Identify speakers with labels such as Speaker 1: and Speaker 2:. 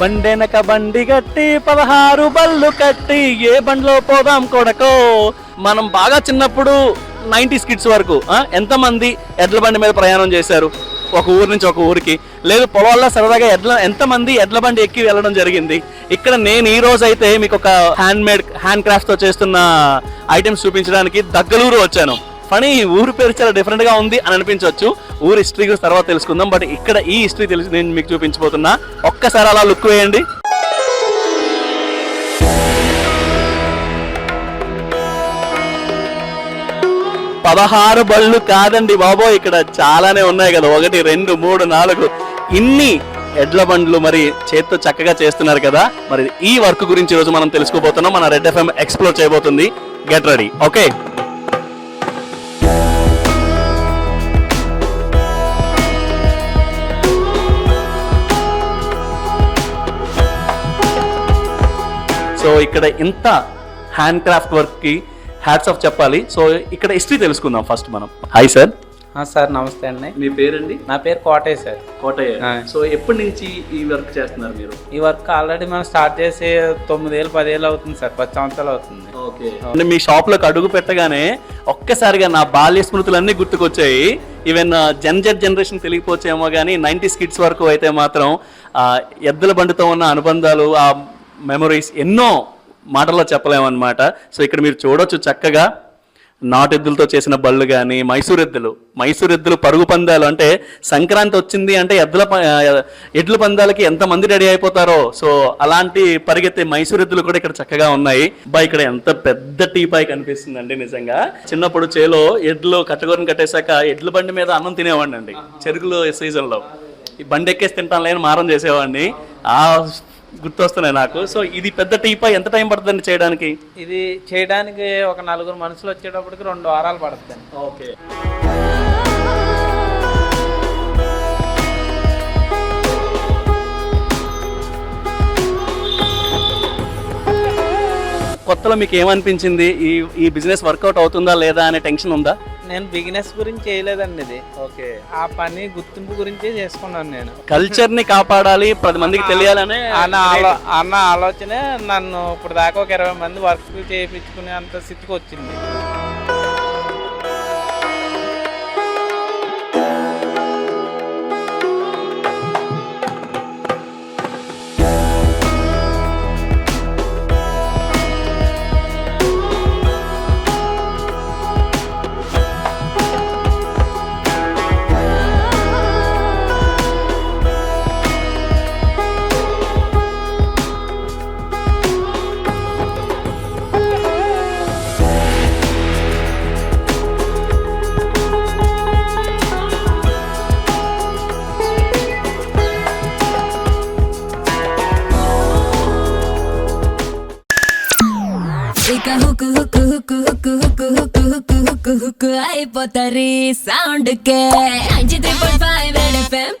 Speaker 1: బండెనక బండి గట్టి పదహారు బళ్ళు కట్టి ఏ బండిలో పోదాం కొడకో? మనం బాగా చిన్నప్పుడు నైంటీ స్కిట్స్ వరకు ఎంతమంది ఎడ్ల బండి మీద ప్రయాణం చేశారు? ఒక ఊరు నుంచి ఒక ఊరికి. లేదు పొలాల్లో సరదాగా ఎడ్ల ఎంతమంది ఎడ్ల బండి ఎక్కి వెళ్ళడం జరిగింది? ఇక్కడ నేను ఈ రోజు అయితే మీకు ఒక హ్యాండ్ మేడ్ హ్యాండ్ క్రాఫ్ట్తో చేస్తున్న ఐటమ్స్ చూపించడానికి దగ్గలూరు వచ్చాను. ఫనీ ఊరు పేరు చాలా డిఫరెంట్గా ఉంది అని అనిపించవచ్చు. ఊరు హిస్టరీ గురించి తర్వాత తెలుసుకుందాం బట్ ఇక్కడ ఈ హిస్టరీ తెలిసి నేను మీకు చూపించబోతున్నా. ఒక్కసారి అలా లుక్ వేయండి. పదహారు బళ్ళు కాదండి బాబో ఇక్కడ చాలానే ఉన్నాయి కదా. ఒకటి రెండు మూడు నాలుగు. ఇన్ని ఎడ్ల బండ్లు మరి చేత్తో చక్కగా చేస్తున్నారు కదా. మరి ఈ వర్క్ గురించి ఈరోజు మనం తెలుసుకోబోతున్నాం. మన రెడ్ ఎఫ్ఎం ఎక్స్ప్లోర్ చేయబోతుంది. గెట్ రెడీ ఓకే సో ఇక్కడ ఇంత హ్యాండ్ క్రాఫ్ట్ వర్క్కి హ్యాట్స్ ఆఫ్ చెప్పాలి. సో ఇక్కడ హిస్టరీ తెలుసుకుందాం ఫస్ట్ మనం. హాయ్ సార్
Speaker 2: సార్ నమస్తే అండి.
Speaker 1: మీ పేరండి?
Speaker 2: నా పేరు కోటయ్య సార్
Speaker 1: కోటయ్య. సో ఎప్పటి నుంచి ఈ వర్క్ చేస్తున్నారు మీరు?
Speaker 2: ఈ వర్క్ ఆల్రెడీ మనం స్టార్ట్ చేసి తొమ్మిదేళ్ళు పదేళ్ళు అవుతుంది సార్ పది సంవత్సరాలు అవుతుంది.
Speaker 1: ఓకే. అంటే మీ షాప్లోకి అడుగు పెట్టగానే ఒక్కసారిగా నా బాల్య స్మృతులన్నీ గుర్తుకొచ్చాయి. ఈవెన్ జన్ జెడ్ జనరేషన్ తెలియకపోవచ్చేమో కానీ నైంటీ స్కిట్స్ వరకు అయితే మాత్రం ఎద్దుల బండితో ఉన్న అనుబంధాలు ఆ మెమరీస్ ఎన్నో మాటల్లో చెప్పలేమన్నమాట. సో ఇక్కడ మీరు చూడొచ్చు చక్కగా నాటెద్దులతో చేసిన బళ్ళు కానీ మైసూర్ ఎద్దులు మైసూర్ ఎద్దులు పరుగు పందాలు అంటే సంక్రాంతి వచ్చింది అంటే ఎద్దుల ప- ఎడ్ల పందాలకి ఎంతమంది రెడీ అయిపోతారో. సో అలాంటి పరిగెత్తే మైసూర్ ఎద్దులు కూడా ఇక్కడ చక్కగా ఉన్నాయి. బా ఇక్కడ ఎంత పెద్ద టీపాయ్ కనిపిస్తుందండి నిజంగా. చిన్నప్పుడు చేలో ఎడ్లు కట్టగోరని కట్టేశాక ఎడ్ల బండి మీద అన్నం తినేవాడిని అండి చెరుకులు సీజన్లో. ఈ బండి ఎక్కేసి తింటాను లేని మారం చేసేవాడిని. ఆ గుర్తొస్తున్నాయి నాకు. సో ఇది పెద్ద టీపాయ్ ఎంత టైం పడుతుందండి చేయడానికి?
Speaker 2: ఇది చేయడానికి ఒక నలుగురు మనుషులు వచ్చేటప్పటికి రెండు వారాలు పడుతుంది
Speaker 1: ఓకే. కొత్తలో మీకు ఏమనిపించింది? ఈ ఈ బిజినెస్ వర్కౌట్ అవుతుందా లేదా అనే టెన్షన్ ఉందా?
Speaker 2: నేను బిజినెస్ గురించి చేయలేదండి ఇది.
Speaker 1: ఓకే.
Speaker 2: ఆ పని గుర్తింపు గురించే చేసుకున్నాను నేను.
Speaker 1: కల్చర్ని కాపాడాలి పది మందికి తెలియాలనే
Speaker 2: అన్న ఆలో అన్న ఆలోచనే నన్ను ఇప్పుడు దాకా ఒక ఇరవై మంది వర్క్ చేయించుకునే అంత స్థితికి వచ్చింది.
Speaker 3: ఇక hook hook hook hook hook hook hook hook hook అయిపోతారు సౌండ్ కే ninety three point five FM